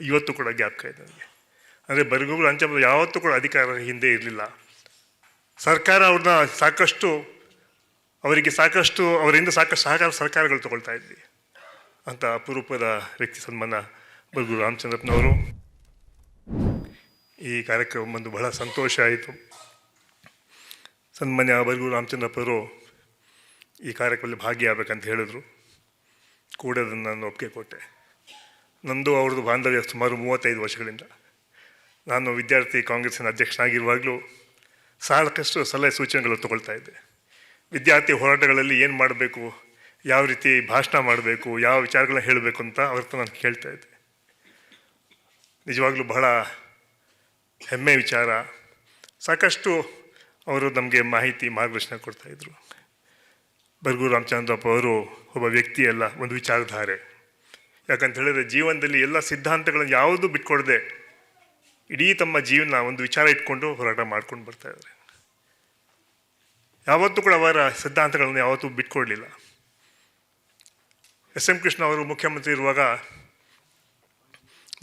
ಇವತ್ತು ಕೂಡ ಜ್ಞಾಪಕ ಇದೆ ನನಗೆ ಅಂದರೆ ಬರಗೂರು ಅಂಚಂಬ ಯಾವತ್ತೂ ಕೂಡ ಅಧಿಕಾರ ಹಿಂದೆ ಇರಲಿಲ್ಲ. ಸರ್ಕಾರ ಅವ್ರನ್ನ ಸಾಕಷ್ಟು, ಅವರಿಗೆ ಸಾಕಷ್ಟು, ಅವರಿಂದ ಸಾಕಷ್ಟು ಸಹಕಾರ ಸರ್ಕಾರಗಳು ತಗೊಳ್ತಾ ಇದ್ವಿ ಅಂತ ಅಪರೂಪದ ವ್ಯಕ್ತಿ ಸನ್ಮಾನ ಬರಗೂರು ರಾಮಚಂದ್ರಪ್ಪನವರು. ಈ ಕಾರ್ಯಕ್ರಮ ಬಂದು ಬಹಳ ಸಂತೋಷ ಆಯಿತು. ಸನ್ಮಾನ್ಯ ಬರಗೂರು ರಾಮಚಂದ್ರಪ್ಪರು ಈ ಕಾರ್ಯಕ್ರಮದಲ್ಲಿ ಭಾಗಿಯಾಗಬೇಕಂತ ಹೇಳಿದ್ರು. ಕೂಡ ಅದನ್ನು ನಾನು ಒಪ್ಪಿಗೆ ಕೊಟ್ಟೆ. ನಂದು ಅವ್ರದ್ದು ಬಾಂಧವ್ಯ ಸುಮಾರು ಮೂವತ್ತೈದು ವರ್ಷಗಳಿಂದ. ನಾನು ವಿದ್ಯಾರ್ಥಿ ಕಾಂಗ್ರೆಸ್ನ ಅಧ್ಯಕ್ಷನಾಗಿರುವಾಗಲೂ ಸಾಕಷ್ಟು ಸಲಹೆ ಸೂಚನೆಗಳು ತಗೊಳ್ತಾ ಇದ್ದೆ. ವಿದ್ಯಾರ್ಥಿ ಹೋರಾಟಗಳಲ್ಲಿ ಏನು ಮಾಡಬೇಕು, ಯಾವ ರೀತಿ ಭಾಷಣ ಮಾಡಬೇಕು, ಯಾವ ವಿಚಾರಗಳನ್ನ ಹೇಳಬೇಕು ಅಂತ ಅವ್ರ ಹತ್ರ ನಾನು ಕೇಳ್ತಾ ಇದ್ದೆ. ನಿಜವಾಗ್ಲೂ ಬಹಳ ಹೆಮ್ಮೆ ವಿಚಾರ. ಸಾಕಷ್ಟು ಅವರು ನಮಗೆ ಮಾಹಿತಿ, ಮಾರ್ಗದರ್ಶನ ಕೊಡ್ತಾಯಿದ್ರು ಬರ್ಗೂರು ರಾಮಚಂದ್ರಪ್ಪ ಅವರು ಒಬ್ಬ ವ್ಯಕ್ತಿಯಲ್ಲ, ಒಂದು ವಿಚಾರಧಾರೆ. ಯಾಕಂತ ಹೇಳಿದ್ರೆ ಜೀವನದಲ್ಲಿ ಎಲ್ಲ ಸಿದ್ಧಾಂತಗಳನ್ನು ಯಾವುದು ಬಿಟ್ಕೊಡದೆ ಇಡೀ ತಮ್ಮ ಜೀವನ ಒಂದು ವಿಚಾರ ಇಟ್ಕೊಂಡು ಹೋರಾಟ ಮಾಡ್ಕೊಂಡು ಬರ್ತಾ ಇದ್ದಾರೆ. ಯಾವತ್ತೂ ಕೂಡ ಅವರ ಸಿದ್ಧಾಂತಗಳನ್ನು ಯಾವತ್ತೂ ಬಿಟ್ಕೊಡ್ಲಿಲ್ಲ. ಎಸ್ ಎಂ ಕೃಷ್ಣ ಅವರು ಮುಖ್ಯಮಂತ್ರಿ ಇರುವಾಗ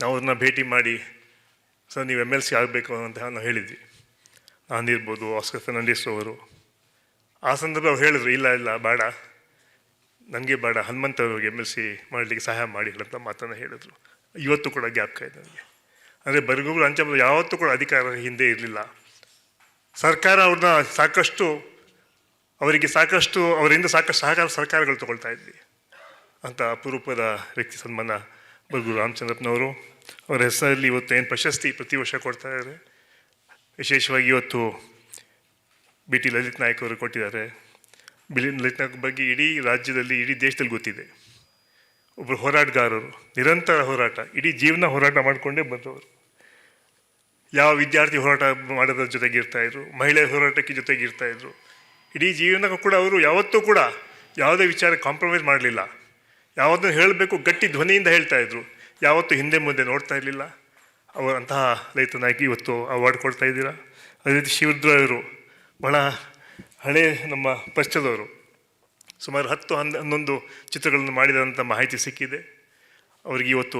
ನಾವು ಅವ್ರನ್ನ ಭೇಟಿ ಮಾಡಿ, ಸರ್ ನೀವು ಎಂ ಎಲ್ ಸಿ ಆಗಬೇಕು ಅಂತ ನಾವು ಹೇಳಿದ್ವಿ. ನಾನಿರ್ಬೋದು, ಆಸ್ಕರ್ ಫರ್ನಾಂಡಿಸ್ ಅವರು. ಆ ಸಂದರ್ಭ ಅವ್ರು ಹೇಳಿದ್ರು, ಇಲ್ಲ ಇಲ್ಲ, ಬೇಡ. ನನಗೆ ಬೇಡ ಹನುಮಂತ ಅವ್ರಿಗೆ ಎಂ ಎಲ್ ಸಿ ಮಾಡಲಿಕ್ಕೆ ಸಹಾಯ ಮಾಡಿ ಅಂತ ಮಾತನ್ನು ಹೇಳಿದ್ರು. ಇವತ್ತು ಕೂಡ ಜ್ಞಾಪಕ ಇದೆ ನನಗೆ. ಅಂದರೆ ಬರಗೂರು ಅಂಚಂಬ ಯಾವತ್ತೂ ಕೂಡ ಅಧಿಕಾರ ಹಿಂದೆ ಇರಲಿಲ್ಲ. ಸರ್ಕಾರ ಅವ್ರನ್ನ ಸಾಕಷ್ಟು, ಅವರಿಗೆ ಸಾಕಷ್ಟು, ಅವರಿಂದ ಸಾಕಷ್ಟು ಸಹಕಾರ ಸರ್ಕಾರಗಳು ತಗೊಳ್ತಾ ಇದ್ವಿ ಅಂತ ಅಪರೂಪದ ವ್ಯಕ್ತಿ ಸನ್ಮಾನ ಬರಗೂರು ರಾಮಚಂದ್ರಪ್ಪನವರು. ಅವರ ಹೆಸರಲ್ಲಿ ಇವತ್ತು ಏನು ಪ್ರಶಸ್ತಿ ಪ್ರತಿ ವರ್ಷ ಕೊಡ್ತಾ ಇದ್ದಾರೆ ವಿಶೇಷವಾಗಿ ಇವತ್ತು ಬಿ ಟಿ ಲಲಿತ್ ನಾಯಕ್ ಅವರು ಕೊಟ್ಟಿದ್ದಾರೆ. ಬಿಲಿ ಲಲಿತ್ ನಾಯಕ್ ಬಗ್ಗೆ ಇಡೀ ರಾಜ್ಯದಲ್ಲಿ, ಇಡೀ ದೇಶದಲ್ಲಿ ಗೊತ್ತಿದೆ. ಒಬ್ಬರು ಹೋರಾಟಗಾರರು, ನಿರಂತರ ಹೋರಾಟ, ಇಡೀ ಜೀವನ ಹೋರಾಟ ಮಾಡಿಕೊಂಡೇ ಬಂದವರು. ಯಾವ ವಿದ್ಯಾರ್ಥಿ ಹೋರಾಟ ಮಾಡೋದ್ರ ಜೊತೆಗೆ ಇರ್ತಾಯಿದ್ರು ಮಹಿಳೆ ಹೋರಾಟಕ್ಕೆ ಜೊತೆಗೆ ಇರ್ತಾಯಿದ್ರು ಇಡೀ ಜೀವನಕ್ಕೂ ಕೂಡ ಅವರು ಯಾವತ್ತೂ ಕೂಡ ಯಾವುದೇ ವಿಚಾರ ಕಾಂಪ್ರಮೈಸ್ ಮಾಡಲಿಲ್ಲ. ಯಾವುದನ್ನು ಹೇಳಬೇಕು, ಗಟ್ಟಿ ಧ್ವನಿಯಿಂದ ಹೇಳ್ತಾಯಿದ್ರು ಯಾವತ್ತೂ ಹಿಂದೆ ಮುಂದೆ ನೋಡ್ತಾ ಇರಲಿಲ್ಲ. ಅವರಂತಹ ರೈತನಾಗಿ ಇವತ್ತು ಅವಾರ್ಡ್ ಕೊಡ್ತಾ ಇದ್ದೀರಾ? ಅದೇ ರೀತಿ ಶಿವರುದ್ರವರು ಬಹಳ ಹಳೆ ನಮ್ಮ ಪಶ್ಚದವರು ಸುಮಾರು ಹತ್ತು ಹನ್ನ ಹನ್ನೊಂದು ಚಿತ್ರಗಳನ್ನು ಮಾಡಿದಂಥ ಮಾಹಿತಿ ಸಿಕ್ಕಿದೆ. ಅವರಿಗೆ ಇವತ್ತು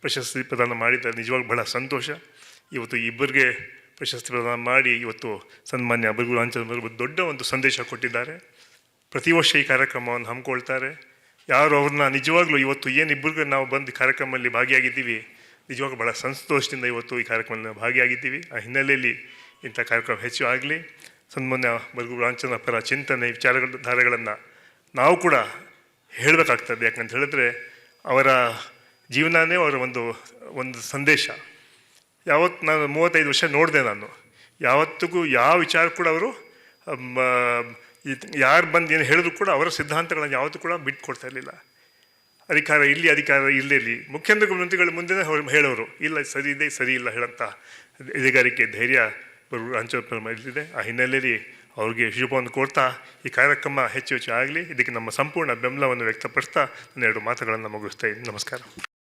ಪ್ರಶಸ್ತಿ ಪ್ರದಾನ ಮಾಡಿದ್ದಾರೆ ನಿಜವಾಗ್ಲೂ ಬಹಳ ಸಂತೋಷ. ಇವತ್ತು ಇಬ್ಬರಿಗೆ ಪ್ರಶಸ್ತಿ ಪ್ರದಾನ ಮಾಡಿ ಇವತ್ತು ಸನ್ಮಾನ್ಯ ರಾಮಚಂದ್ರ ದೊಡ್ಡ ಒಂದು ಸಂದೇಶ ಕೊಟ್ಟಿದ್ದಾರೆ. ಪ್ರತಿ ವರ್ಷ ಈ ಕಾರ್ಯಕ್ರಮವನ್ನು ಹಮ್ಮಿಕೊಳ್ತಾರೆ. ಯಾರು ಅವ್ರನ್ನ ನಿಜವಾಗ್ಲೂ ಇವತ್ತು ಏನು ಇಬ್ಬರಿಗೆ ನಾವು ಬಂದು ಕಾರ್ಯಕ್ರಮದಲ್ಲಿ ಭಾಗಿಯಾಗಿದ್ದೀವಿ ನಿಜವಾಗ್ಲೂ ಭಾಳ ಸಂತೋಷದಿಂದ ಇವತ್ತು ಈ ಕಾರ್ಯಕ್ರಮದಲ್ಲಿ ಭಾಗಿಯಾಗಿದ್ದೀವಿ. ಆ ಹಿನ್ನೆಲೆಯಲ್ಲಿ ಇಂಥ ಕಾರ್ಯಕ್ರಮ ಹೆಚ್ಚು ಆಗಲಿ. ಸನ್ಮಾನ್ಯ ಬರಗೂರು ರಾಮಚಂದ್ರಪ್ಪರ ಚಿಂತನೆ ವಿಚಾರಗಳ ಧಾರೆಗಳನ್ನು ನಾವು ಕೂಡ ಹೇಳಬೇಕಾಗ್ತದೆ. ಯಾಕಂತ ಹೇಳಿದ್ರೆ ಅವರ ಜೀವನವೇ ಅವರ ಒಂದು ಒಂದು ಸಂದೇಶ. ಯಾವತ್ತು ನಾನು ಮೂವತ್ತೈದು ವರ್ಷ ನೋಡಿದೆ ನಾನು. ಯಾವತ್ತಿಗೂ ಯಾವ ವಿಚಾರ ಕೂಡ ಅವರು ಯಾರು ಬಂದು ಏನು ಹೇಳಿದ್ರು ಕೂಡ ಅವರ ಸಿದ್ಧಾಂತಗಳನ್ನು ಯಾವತ್ತೂ ಕೂಡ ಬಿಟ್ಟು ಇರಲಿಲ್ಲ. ಅಧಿಕಾರ ಇಲ್ಲಿ, ಅಧಿಕಾರ ಇಲ್ಲೇ ಇಲ್ಲಿ ಮುಖ್ಯಮಂತ್ರಿಗಳ ಮುಂದೆ ಅವ್ರು ಹೇಳೋರು, ಇಲ್ಲ ಸರಿ ಇದೆ, ಸರಿ ಇಲ್ಲ ಹೇಳಂತ ಎದೆಗಾರಿಕೆ ಧೈರ್ಯ ಮಾಡಿದೆ ಆ ಹಿನ್ನೆಲೆಯಲ್ಲಿ ಅವ್ರಿಗೆ ಶುಭವನ್ನು ಕೋರ್ತಾ, ಈ ಕಾರ್ಯಕ್ರಮ ಹೆಚ್ಚು ಹೆಚ್ಚು ಆಗಲಿ, ಇದಕ್ಕೆ ನಮ್ಮ ಸಂಪೂರ್ಣ ಬೆಂಬಲವನ್ನು ವ್ಯಕ್ತಪಡಿಸ್ತಾ ಎರಡು ಮಾತುಗಳನ್ನು ಮುಗಿಸ್ತಾ ನಮಸ್ಕಾರ.